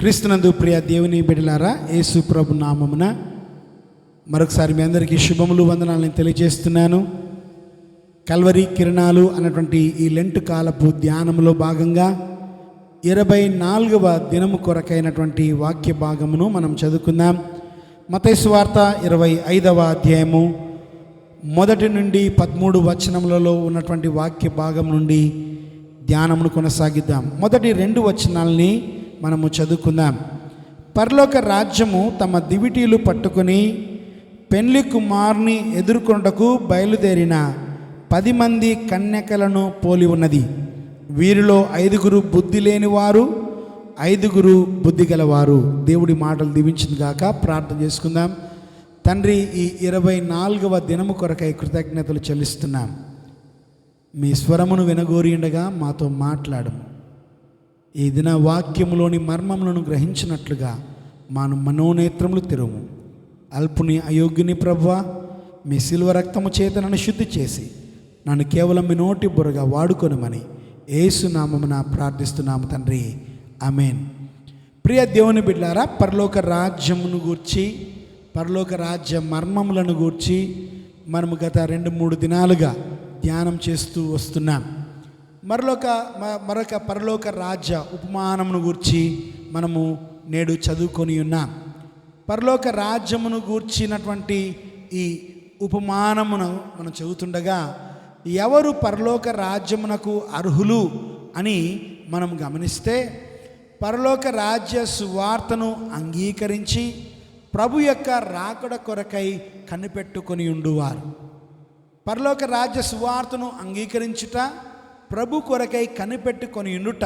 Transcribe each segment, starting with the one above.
క్రీస్తునందు ప్రియ దేవుని బిడలారా యేసు ప్రభు నామమున మరొకసారి మీ అందరికీ శుభములు వందనాలను తెలియజేస్తున్నాను. కల్వరి కిరణాలు అన్నటువంటి ఈ లెంట్ కాలపు ధ్యానంలో భాగంగా ఇరవై నాలుగవ దినము కొరకైనటువంటి వాక్య భాగమును మనం చదువుకుందాం. మతైసు వార్త ఇరవై ఐదవ అధ్యాయము మొదటి నుండి పదమూడు వచనములలో ఉన్నటువంటి వాక్య భాగం నుండి ధ్యానమును కొనసాగిద్దాం. మొదటి రెండు వచనాలని మనము చదువుకుందాం. పరలోక రాజ్యము తమ దివిటీలు పట్టుకుని పెళ్ళి కుమారుని ఎదుర్కొంటకు బయలుదేరిన పది మంది కన్యకలను పోలి ఉన్నది. వీరిలో ఐదుగురు బుద్ధి లేనివారు ఐదుగురు బుద్ధి గలవారు. దేవుడి మాటలు దీవించింది గాక ప్రార్థన చేసుకుందాం. తండ్రి ఈ ఇరవై నాలుగవ దినము కొరకై కృతజ్ఞతలు చెల్లిస్తున్నాం. మీ స్వరమును వినగోరిండగా మాతో మాట్లాడము. ఈ దిన వాక్యములోని మర్మములను గ్రహించినట్లుగా మాను మనోనేత్రములు తెరువు అల్పుని అయోగ్యుని ప్రభువ మీ శిల్వ రక్తము చేత నన్ను శుద్ధి చేసి నన్ను కేవలం మీ నోటి బుర్రగా వాడుకొనమని ఏసునామమున ప్రార్థిస్తున్నాము తండ్రి. అమేన్ ప్రియ దేవుని బిడ్డారా పరలోక రాజ్యమును గూర్చి పరలోక రాజ్య మర్మములను గూర్చి మనము గత రెండు మూడు దినాలుగా ధ్యానం చేస్తూ వస్తున్నాం. మరొక మ- మరొక పరలోక రాజ్య ఉపమానమును గూర్చి మనము నేడు చదువుకొని ఉన్నాం. పరలోక రాజ్యమును గూర్చినటువంటి ఈ ఉపమానమును మనం చదువుతుండగా ఎవరు పరలోక రాజ్యమునకు అర్హులు అని మనం గమనిస్తే పరలోక రాజ్య సువార్తను అంగీకరించి ప్రభు యొక్క రాకడ కొరకై కనిపెట్టుకొని ఉండువారు. పరలోక రాజ్య సువార్తను అంగీకరించుట ప్రభు కొరకై కనిపెట్టుకొని ఉండుట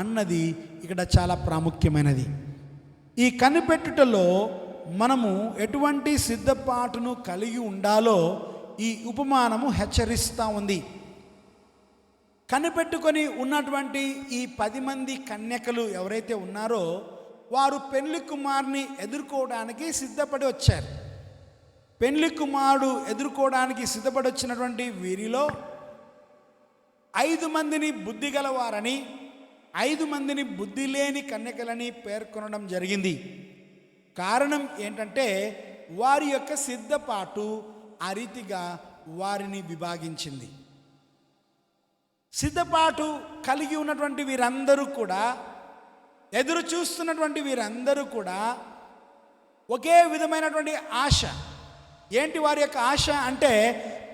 అన్నది ఇక్కడ చాలా ప్రాముఖ్యమైనది. ఈ కనిపెట్టుటలో మనము ఎటువంటి సిద్ధపాటును కలిగి ఉండాలో ఈ ఉపమానము హెచ్చరిస్తూ ఉంది. కనిపెట్టుకొని ఉన్నటువంటి ఈ పది మంది కన్యకలు ఎవరైతే ఉన్నారో వారు పెళ్ళి కుమారుని ఎదుర్కోవడానికి సిద్ధపడి వచ్చారు. పెళ్ళి కుమారుడు ఎదుర్కోవడానికి సిద్ధపడి వచ్చినటువంటి వీరిలో ఐదు మందిని బుద్ధి గలవారని ఐదు మందిని బుద్ధి లేని కన్యకలని పేర్కొనడం జరిగింది. కారణం ఏంటంటే వారి యొక్క సిద్ధపాటు ఆ రీతిగా వారిని విభాగించింది. సిద్ధపాటు కలిగి ఉన్నటువంటి వీరందరూ కూడా ఎదురు చూస్తున్నటువంటి వీరందరూ కూడా ఒకే విధమైనటువంటి ఆశ ఏంటి వారి యొక్క ఆశ అంటే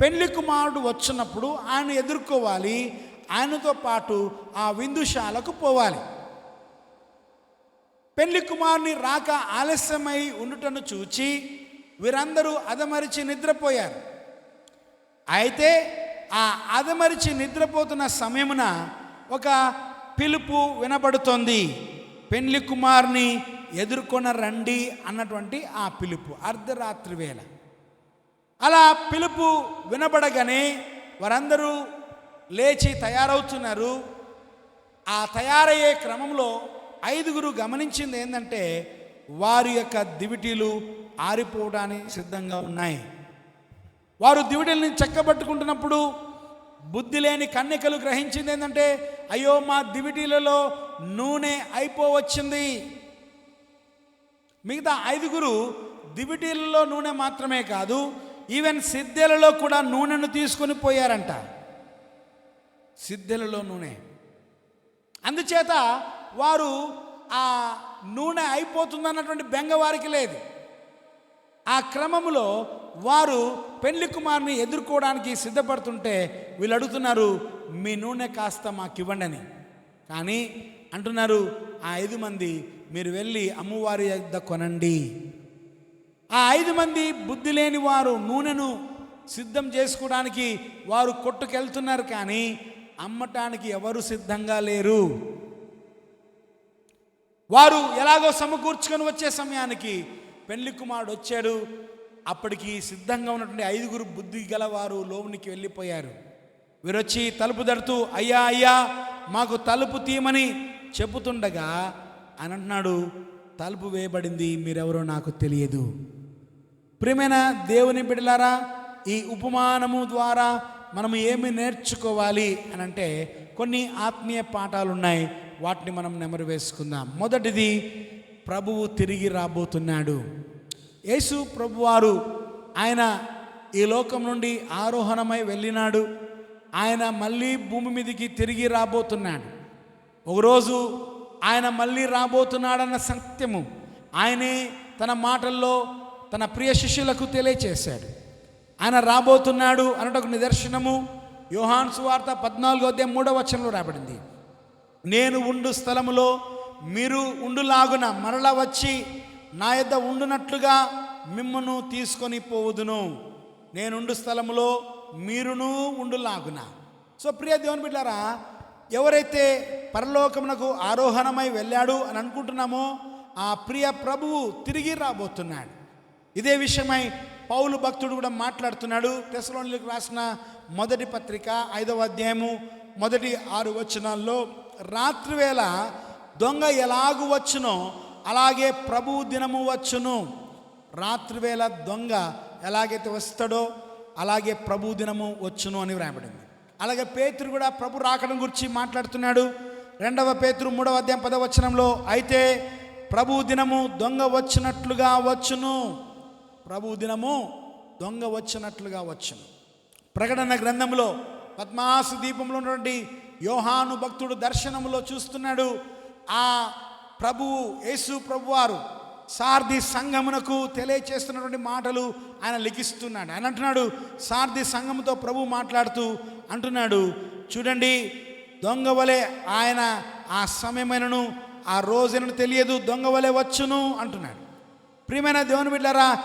పెళ్ళి కుమారుడు వచ్చినప్పుడు ఆయన ఎదుర్కోవాలి ఆయనతో పాటు ఆ విందుశాలకు పోవాలి. పెళ్ళి కుమారుని రాక ఆలస్యమై ఉండుటను చూచి వీరందరూ అదమరిచి నిద్రపోయారు. అయితే ఆ అదమరిచి నిద్రపోతున్న సమయమున ఒక పిలుపు వినబడుతోంది. పెళ్ళి కుమారుని ఎదుర్కొన రండి అన్నటువంటి ఆ పిలుపు అర్ధరాత్రి వేళ. అలా పిలుపు వినబడగానే వారందరూ లేచి తయారవుతున్నారు. ఆ తయారయ్యే క్రమంలో ఐదుగురు గమనించింది ఏంటంటే వారి యొక్క దివిటీలు ఆరిపోవడానికి సిద్ధంగా ఉన్నాయి. వారు దివిటీల్ని చెక్కబట్టుకుంటున్నప్పుడు బుద్ధి లేని కన్యకలు గ్రహించింది ఏంటంటే అయ్యో మా దివిటీలలో నూనె అయిపోవచ్చింది. మిగతా ఐదుగురు దివిటీలలో నూనె మాత్రమే కాదు ఈవెన్ సిద్ధెలలో కూడా నూనెను తీసుకొని పోయారంట. సిద్ధెలలో నూనె. అందుచేత వారు ఆ నూనె అయిపోతుందన్నటువంటి బెంగ వారికి లేదు. ఆ క్రమంలో వారు పెళ్ళి కుమార్ని ఎదుర్కోవడానికి సిద్ధపడుతుంటే వీళ్ళు అడుగుతున్నారు మీ నూనె కాస్త మాకు ఇవ్వండి అని కానీ అంటున్నారు ఆ ఐదు మంది మీరు వెళ్ళి అమ్మవారి వద్ద కొనండి. ఆ ఐదు మంది బుద్ధి లేని వారు నూనెను సిద్ధం చేసుకోవడానికి వారు కొట్టుకెళ్తున్నారు కానీ అమ్మటానికి ఎవరు సిద్ధంగా లేరు. వారు ఎలాగో సమకూర్చుకొని వచ్చే సమయానికి పెళ్ళి కుమారుడు వచ్చాడు. అప్పటికి సిద్ధంగా ఉన్నటువంటి ఐదుగురు బుద్ధి గలవారు లోనికి వెళ్ళిపోయారు. వీరొచ్చి తలుపు దడుతూ అయ్యా అయ్యా మాకు తలుపు తీయమని చెబుతుండగా అని అంటున్నాడు. తలుపు వేయబడింది మీరెవరో నాకు తెలియదు. ప్రియమైన దేవుని బిడ్డలారా ఈ ఉపమానము ద్వారా మనం ఏమి నేర్చుకోవాలి అని అంటే కొన్ని ఆత్మీయ పాఠాలు ఉన్నాయి వాటిని మనం నెమరు వేసుకుందాం. మొదటిది ప్రభువు తిరిగి రాబోతున్నాడు. యేసు ప్రభువారు ఆయన ఈ లోకం నుండి ఆరోహణమై వెళ్ళినాడు. ఆయన మళ్ళీ భూమి మీదకి తిరిగి రాబోతున్నాడు. ఒకరోజు ఆయన మళ్ళీ రాబోతున్నాడన్న సత్యము. ఆయనే తన మాటల్లో తన ప్రియ శిష్యులకు తెలియచేశాడు. ఆయన రాబోతున్నాడు అనటకు నిదర్శనము. యోహాన్ సువార్త పద్నాలుగో అధ్యాయం మూడవ వచనంలో రాబడింది నేను ఉండు స్థలములో మీరు ఉండులాగున మరల వచ్చి నా యొద్ద ఉండునట్లుగా మిమ్మను తీసుకొని పోవుదును. నేనుండు స్థలములో మీరును ఉండులాగున. సో ప్రియ దేవుని బిడ్డారా ఎవరైతే పరలోకమునకు ఆరోహణమై వెళ్ళాడు అని అనుకుంటున్నామో ఆ ప్రియ ప్రభువు తిరిగి రాబోతున్నాడు. ఇదే విషయమై పౌలు భక్తుడు కూడా మాట్లాడుతున్నాడు. తెసలోనికి రాసిన మొదటి పత్రిక ఐదవ అధ్యాయము మొదటి ఆరు వచనాల్లో రాత్రివేళ దొంగ ఎలాగు వచ్చునో అలాగే ప్రభు దినము వచ్చును. రాత్రివేళ దొంగ ఎలాగైతే వస్తాడో అలాగే ప్రభు దినము వచ్చును అని వ్రాయబడింది. అలాగే పేతురు కూడా ప్రభు రాకడం గురించి మాట్లాడుతున్నాడు. రెండవ పేతురు మూడవ అధ్యాయం పదవచనంలో అయితే ప్రభు దినము దొంగ వచ్చినట్లుగా వచ్చును. ప్రభు దినము దొంగ వచ్చినట్లుగా వచ్చును. ప్రకటన గ్రంథంలో పద్మాసు దీపంలో ఉన్నటువంటి యోహాను భక్తుడు దర్శనములో చూస్తున్నాడు. ఆ ప్రభువు యేసు ప్రభువారు సార్ది సంఘమునకు తెలియచేస్తున్నటువంటి మాటలు ఆయన లిఖిస్తున్నాడు. ఆయన అంటున్నాడు సార్ది సంఘముతో ప్రభు మాట్లాడుతూ అంటున్నాడు చూడండి దొంగవలే ఆయన ఆ సమయమైనను ఆ రోజునను తెలియదు దొంగ వలె వచ్చును అంటున్నాడు. ప్రియమైన దేవుని బిడ్డారా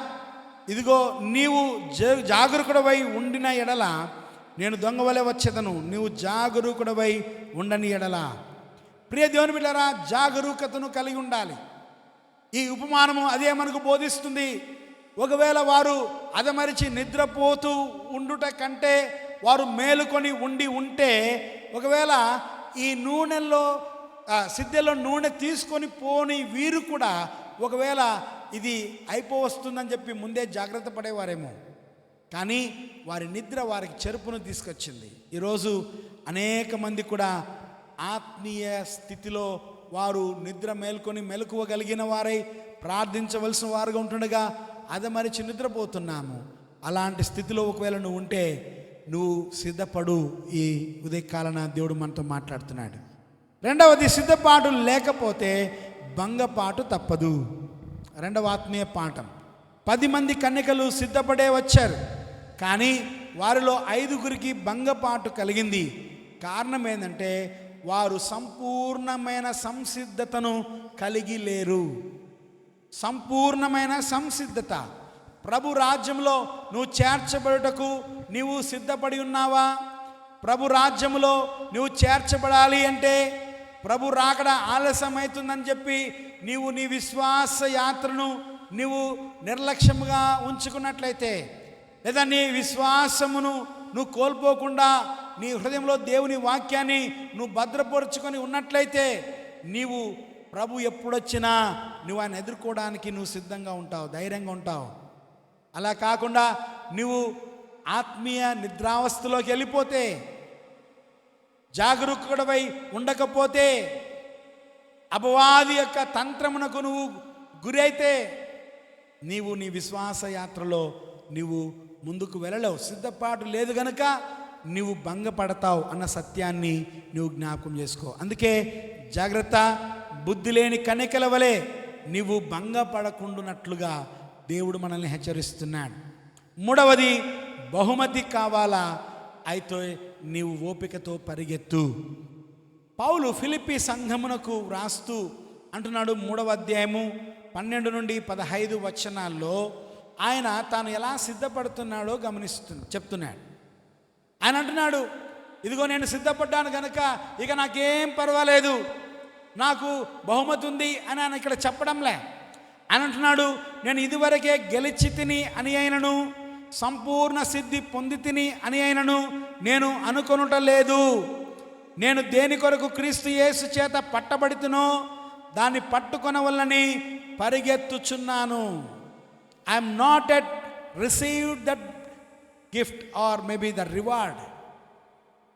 ఇదిగో నీవు జ జాగరూకుడవై ఉండిన ఎడల నేను దొంగ వలె వచ్చేదను. నీవు జాగరూకుడవై ఉండని ఎడల. ప్రియ దేవుని బిడ్డారా జాగరూకతను కలిగి ఉండాలి. ఈ ఉపమానము అదే మనకు బోధిస్తుంది. ఒకవేళ వారు అదమరిచి నిద్రపోతూ ఉండుట కంటే వారు మేలుకొని ఉండి ఉంటే ఒకవేళ ఈ నూనెల్లో సిద్ధెల్లో నూనె తీసుకొని పోని వీరు కూడా ఒకవేళ ఇది అయిపోవస్తుందని చెప్పి ముందే జాగ్రత్త పడేవారేమో. కానీ వారి నిద్ర వారికి చెరుపును తీసుకొచ్చింది. ఈరోజు అనేక మంది కూడా ఆత్మీయ స్థితిలో వారు నిద్ర మేల్కొని మెలకువగలిగిన వారై ప్రార్థించవలసిన వారుగా ఉంటుండగా అది మరిచి నిద్రపోతున్నాము. అలాంటి స్థితిలో ఒకవేళ నువ్వు ఉంటే నువ్వు సిద్ధపడు. ఈ ఉదయకాలన దేవుడు మనతో మాట్లాడుతున్నాడు. రెండవది సిద్ధపాటు లేకపోతే భంగపాటు తప్పదు. రెండవ ఆత్మీయ పాఠం. పది మంది కన్యకలు సిద్ధపడే వచ్చారు. కానీ వారిలో ఐదుగురికి భంగపాటు కలిగింది. కారణం ఏంటంటే వారు సంపూర్ణమైన సంసిద్ధతను కలిగి లేరు. సంపూర్ణమైన సంసిద్ధత. ప్రభు రాజ్యంలో నువ్వు చేర్చబడుటకు నీవు సిద్ధపడి ఉన్నావా? ప్రభు రాజ్యములో నువ్వు చేర్చబడాలి అంటే ప్రభు రాకడ ఆలస్యమవుతుందని చెప్పి నీవు నీ విశ్వాస యాత్రను నీవు నిర్లక్ష్యముగా ఉంచుకున్నట్లయితే లేదా నీ విశ్వాసమును నువ్వు కోల్పోకుండా నీ హృదయంలో దేవుని వాక్యాన్ని నువ్వు భద్రపరుచుకొని ఉన్నట్లయితే నీవు ప్రభు ఎప్పుడొచ్చినా నువ్వు ఆయన ఎదుర్కోవడానికి నువ్వు సిద్ధంగా ఉంటావు ధైర్యంగా ఉంటావు. అలా కాకుండా నువ్వు ఆత్మీయ నిద్రావస్థలోకి వెళ్ళిపోతే జాగరూకుడవై ఉండకపోతే అపవాది యొక్క తంత్రమునకు నువ్వు గురైతే నీవు నీ విశ్వాసయాత్రలో నీవు ముందుకు వెళ్ళలేవు. సిద్ధపాటు లేదు గనుక నీవు భంగపడతావు అన్న సత్యాన్ని నువ్వు జ్ఞాపకం చేసుకో. అందుకే జాగ్రత్త బుద్ధి లేని కనికల వలె నీవు భంగపడకుండునట్లుగా దేవుడు మనల్ని హెచ్చరిస్తున్నాడు. మూడవది బహుమతి కావాలా? అయితే నీవు ఓపికతో పరిగెత్తు. పౌలు ఫిలిపి సంఘమునకు వ్రాస్తూ అంటున్నాడు మూడవ అధ్యాయము పన్నెండు నుండి పదహైదు వచనాల్లో ఆయన తాను ఎలా సిద్ధపడుతున్నాడో గమనిస్తు చెప్తున్నాడు. ఆయన అంటున్నాడు ఇదిగో నేను సిద్ధపడ్డాను కనుక ఇక నాకేం పర్వాలేదు. నాకు బహుమతి ఉంది అని ఆయన ఇక్కడ చెప్పడంలే. ఆయన అంటున్నాడు నేను ఇదివరకే గెలిచి తిని అని అయినను. సంపూర్ణ సిద్ధి పొందితిని అని అయినను నేను అనుకొనుట లేదు. నేను దేని కొరకు క్రీస్తు యేసు చేత పట్టబడితునో దాన్ని పట్టుకొనవల్లని పరిగెత్తుచున్నాను. I'm not yet received that gift or maybe the reward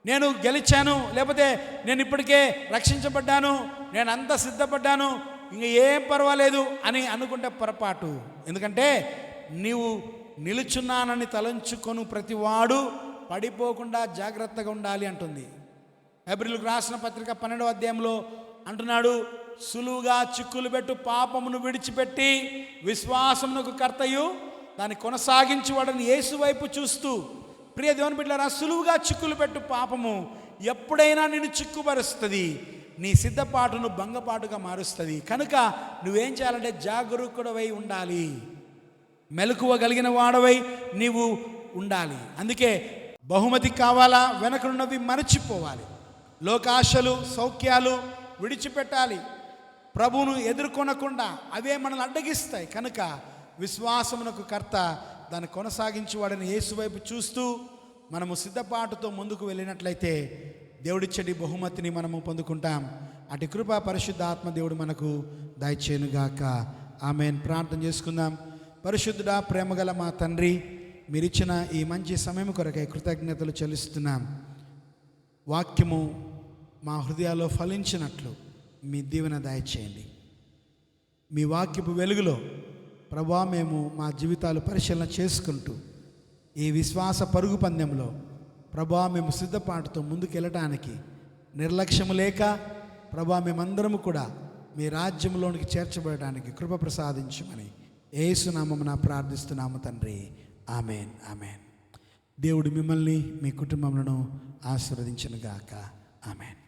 నేను గెలిచాను లేకపోతే నేను ఇప్పటికే రక్షించబడ్డాను నేను అంత సిద్ధపడ్డాను ఇంక ఏం పర్వాలేదు అని అనుకుంటే పొరపాటు. ఎందుకంటే నీవు నిలుచున్నానని తలంచుకొను ప్రతివాడు పడిపోకుండా జాగ్రత్తగా ఉండాలి అంటుంది. ఏప్రిల్కు రాసిన పత్రిక పన్నెండవ అధ్యాయంలో అంటున్నాడు సులువుగా చిక్కులు పెట్టు పాపమును విడిచిపెట్టి విశ్వాసమునకు కర్తయు దాన్ని కొనసాగించువాడని యేసు వైపు చూస్తూ ప్రియ దేవుని బిడ్డారా సులువుగా చిక్కులు పెట్టు పాపము ఎప్పుడైనా నిన్ను చిక్కుపరుస్తుంది నీ సిద్ధపాటును భంగపాటుగా మారుస్తుంది. కనుక నువ్వేం చేయాలంటే జాగరూకుడవై ఉండాలి. మెలకువ కలిగిన వాడవై నీవు ఉండాలి. అందుకే బహుమతి కావాలా వెనకనున్నవి మరచిపోవాలి. లోకాశలు సౌఖ్యాలు విడిచిపెట్టాలి. ప్రభువును ఎదుర్కొనకుండా అవే మనల్ని అడ్డగిస్తాయి. కనుక విశ్వాసమునకు కర్త దాన్ని కొనసాగించేవాడని యేసువైపు చూస్తూ మనము సిద్ధపాటుతో ముందుకు వెళ్ళినట్లయితే దేవుడిచ్చడి బహుమతిని మనము పొందుకుంటాం. అటు కృపా పరిశుద్ధ ఆత్మ దేవుడు మనకు దయచేనుగాక ఆమెను. ప్రార్థన చేసుకుందాం. పరిశుద్ధుడా ప్రేమగల మా తండ్రి మీరిచ్చిన ఈ మంచి సమయం కొరకై కృతజ్ఞతలు చెల్లిస్తున్నాం. వాక్యము మా హృదయాల్లో ఫలించినట్లు మీ దీవెన దయచేయండి. మీ వాక్యపు వెలుగులో ప్రభా మేము మా జీవితాలు పరిశీలన చేసుకుంటూ ఈ విశ్వాస పరుగు పందెంలో ప్రభా మేము సిద్ధపాటుతో ముందుకెళ్ళటానికి నిర్లక్ష్యము లేక ప్రభా మేమందరము కూడా మీ రాజ్యంలోనికి చేర్చబడటానికి కృప ప్రసాదించమని ఏసునామమున ప్రార్థిస్తున్నాము తండ్రి. Amen amen. దేవుడు మిమ్మల్ని మీ కుటుంబములను ఆశీర్వదించను గాక ఆమెన్.